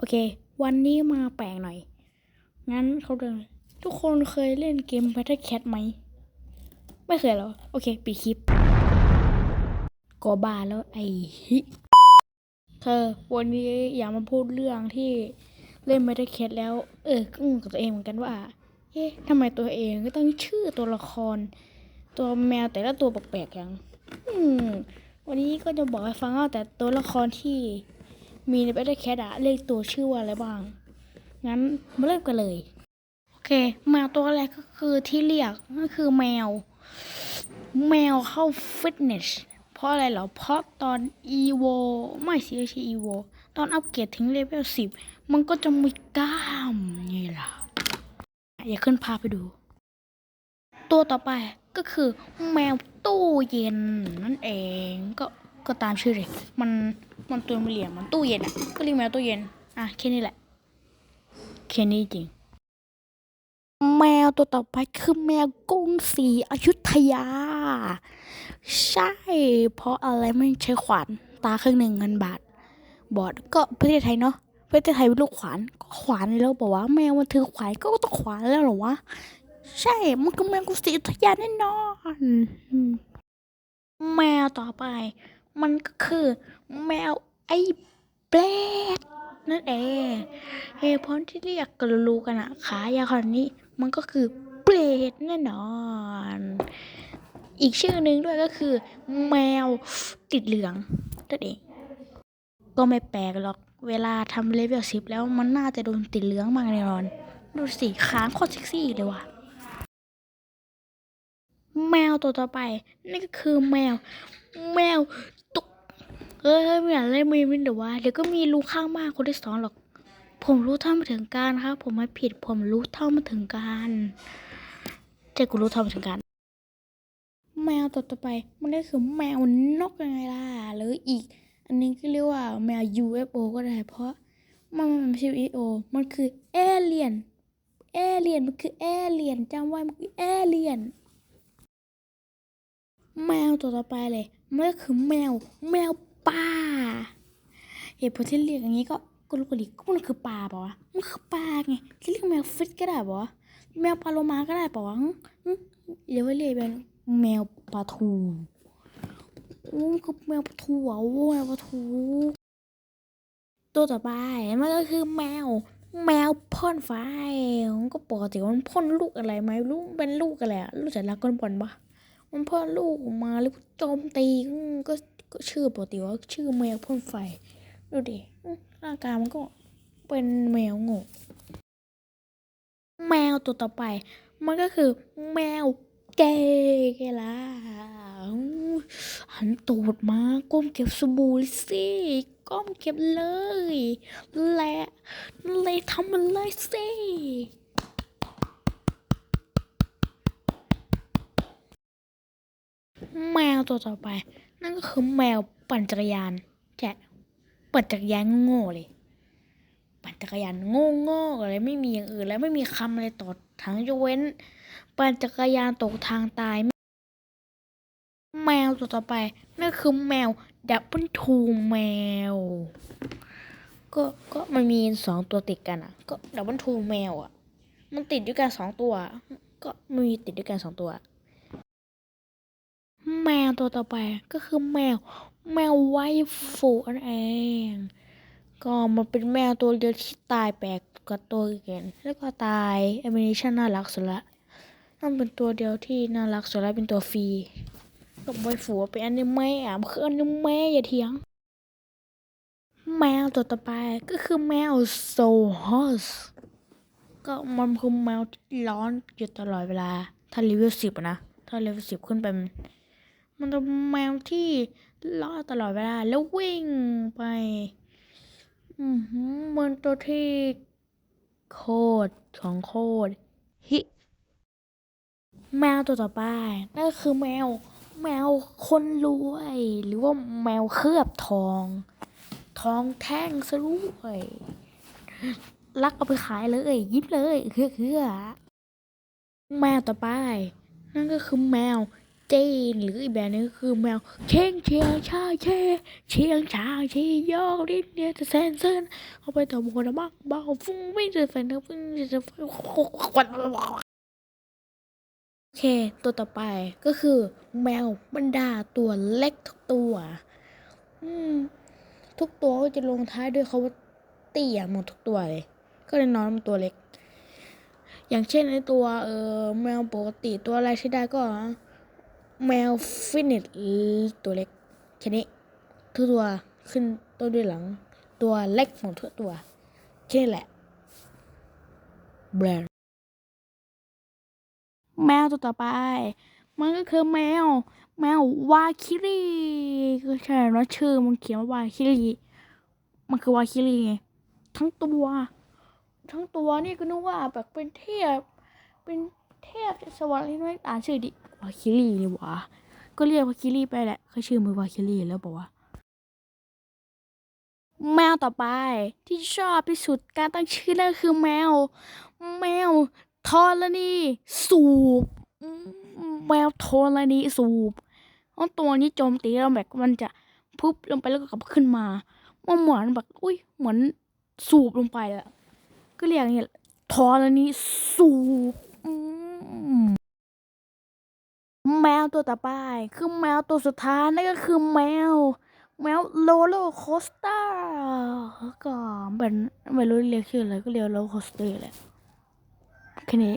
โอเค วันนี้มาแปลกหน่อย งั้นเขาเดินทุกคนเคยเล่นเกม Battle Cat ไหม ไม่เคยหรอ โอเคปิดคลิปก็บาแล้วไอ้ฮิเธอ วันนี้อยากมาพูดเรื่องที่เล่น Battle Cat แล้ว เออก็งงกับตัวเองเหมือนกันว่า เอ๊ะทำไมตัวเองก็ต้องชื่อตัวละคร ตัวแมวแต่ละตัวแปลกๆอย่างอืมวันนี้ก็จะบอกให้ฟังว่าแต่ตัวละครที่ มีใน Battle Cat อะเรียกตัวชื่อว่าอะไรบ้าง งั้นมาเริ่มกันเลย โอเคแมวตัวแรกก็คือที่เรียกก็คือแมว แมวเข้าฟิตเนส เพราะอะไรเหรอ เพราะตอน EVO ไม่สิไม่ใช่ EVO ตอนอัปเกรดถึงเลเวล10มันก็จะมีกล้ามนี่ล่ะ อย่าขึ้นพาไปดู ตัวต่อไปก็คือแมวตู้เย็นนั่นเองก็ ก็ตามชื่อเลย มันมันตัวเหลี่ยมมันตู้เย็นอะก็เรียกแมวตู้เย็น อะแค่นี้แหละแค่นี้จริง แมวตัวต่อไปคือแมวกรุงศรีอยุธยา ใช่ เพราะอะไรไม่ใช้ขวานตาครึ่งหนึ่งเงินบาท บอดก็ประเทศไทยเนาะประเทศไทยเป็นลูกขวานก็ขวานแล้วบอกว่าแมวมันถือขวานก็ต้องขวานแล้วหรอวะใช่ มันก็แมวกรุงศรีอยุธยาแน่นอนแมวต่อไป มันก็คือแมวไอ้แปลกนั่นเองเหตุผลที่เรียกกันรู้กันอะขายาวขนาดนี้ มันก็คือเปรตแน่นอน อีกชื่อหนึ่งด้วยก็คือ แมวติดเหลืองนั่นเอง ก็ไม่แปลกหรอกเวลาทำเลเวลสิบแล้วมันน่าจะโดนติดเหลืองมากแน่นอน ดูสิค้างโคตรเซ็กซี่เลยว่ะแมวตัวต่อไปนั่ก็คือแมว แมว ตุกเอ้ยไม่อยากเล่นมีมินเดี๋ยวว่าเดี๋ยวก็มีรู้ข้างมากคนที่สองหรอก ผมรู้เท่าไม่ถึงการครับ ผมไม่ผิด ผมรู้เท่าไม่ถึงการแต่กูรู้เท่าไม่ถึงการแมวตัวต่อไป มันก็คือแมวนกยังไงล่ะหรืออีก อันนี้ก็เรียกว่าแมว UFO ก็ได้ เพราะมันมันไม่ใช่ UFO มันคือเอเลียนเอเลียนมันคือเอเลียนจำไว้มันคือเอเลียนแมวตัวต่อไปเลยมันก็คือแมวแมว ป่า เหตุผลที่เรียกอย่างนี้ก็ก็รู้กันดีก็มันคือปลาปล่าวะมันคือปลาไงที่เรียกแมวฟิตก็ได้ปล่าวะแมวปลาโลมาก็ได้ปล่าวะเดี๋ยวไว้เรียกเป็นแมวปลาทูโอ้มันคือแมวปลาทูอะโอ้แมวปลาทู ตัวต่อไปมันก็คือแมว แมวพ่นไฟมันก็ปกติมันพ่นลูกอะไรไหมรู้เป็นลูกอะไรอะลูกจากลากอนบอลปะมันพ่นลูกออกมาแล้วก็โจมตีก็ ก็ชื่อปกติว่าชื่อแมวพ่นไฟ ดูดิร่างกายมันก็เป็นแมวโง่แมวตัวต่อไป มันก็คือแมวเกย์ไงล่ะหันตูดมาก้มเก็บสบู่เลยสิก้มเก็บเลย และเลยทำมันเลยสิ แมวตัวต่อไป นั่นก็คือแมวปั่นจักรยานแจะปั่นจักรยานโง่เลย ปั่นจักรยานโง่ๆอะไรไม่มีอย่างอื่นแล้วไม่มีคำอะไรต่อทั้งยกเว้น ปั่นจักรยานตกทางตาย แมวตัวต่อไป นั่นคือแมวดับเบิลทูแมว ก็ก็มันมีสองตัวติดกันอะ ก็ดับเบิลทูแมวอะ มันติดด้วยกันสองตัว ก็มันมีติดด้วยกันสองตัว มวตัวต่อไปก็คือแมว แมวไวฟูนั่นเอง ก็มันเป็นแมวตัวเดียวที่ตายแปลกกว่าตัวอื่นแล้วก็ตายแอนิเมชันน่ารักสุดละนั่นเป็นตัวเดียวที่น่ารักสุดละเป็นตัวฟรีกับไวฟูเป็นอนิเมะอะมันคืออนิเมะอย่าเถียง แมวตัวต่อไปก็คือแมวโซฮอสก็มันคือแมวที่ร้อนอยู่ตลอดเวลา ถ้าเลเวสิบนะ ถ้าเลเวลสิบขึ้นไป มันมันจะแมวที่ล่อตลอดเวลาแล้ววิ่งไปอือหือมันตัวที่โคตรของโคตรฮิแมวตัวต่อไปนั่นก็คือแมว แมวคนรวย หรือว่าแมวเคลือบทอง ทองแท่งซะด้วยลักเอาไปขายเลยยิบเลยเคือเคือแมวต่อไป นั่นก็คือแมว จีนหรืออีกแบบนึงคือแมวเช่งเชียงชาเชเชียงชาเชียองลิ้นเนี่ยจะแซนเซินเข้าไปต่อมคนมากเบาฟุ้งไม่จะแฟนฟุ้งจะโอเค ตัวต่อไปก็คือ แมวบรรดาตัวเล็กทุกตัว อืม ทุกตัวก็จะลงท้ายด้วยคาว่าเตี้ยหมดทุกตัวเลย ก็เลยน้อยมันตัวเล็ก อย่างเช่นในตัวเออแมวปกติตัวอะไรใช้ได้ก็ แมวฟินิชตัวเล็กแค่นี้ทุกตัวขึ้นต้นด้วยหลัง ตัวเล็กของทุกตัวแค่นี้แหละแบรนด์แมวตัวต่อไป มันก็คือแมว แมววาคิรีก็ใช่เนอะชื่อมันเขียนว่าวาคิรีมันคือวาคิรีไงทั้งตัว ทั้งตัวนี่ก็นึกว่าแบบเป็นเทพเป็นเทพสวรรค์ที่ไม่อ่านชื่อดิ วาคิรีนี่หวะก็เรียกวาคิรีไปแหละเขาชื่อมือวาคิรีแล้วบอกว่าแมวต่อไปที่ชอบที่สุดการตั้งชื่อนั่นคือแมว แมวธรณีสูบ แมวธรณีสูบเพราะตัวนี้โจมตีแล้วแบบมันจะพุบลงไปแล้วก็กลับขึ้นมามันเหมือนแบบอุ้ยเหมือนสูบลงไปอะก็เรียกอย่างเงี้ยธรณีสูบ แมวตัวต่อไปคือแมวตัวสุดท้ายนั่นก็คือแมว แมวโลโลโคสเตอร์ก็เป็นไม่รู้เรียกชื่ออะไรก็เรียกโลโคสเตอร์แหละแค่นี้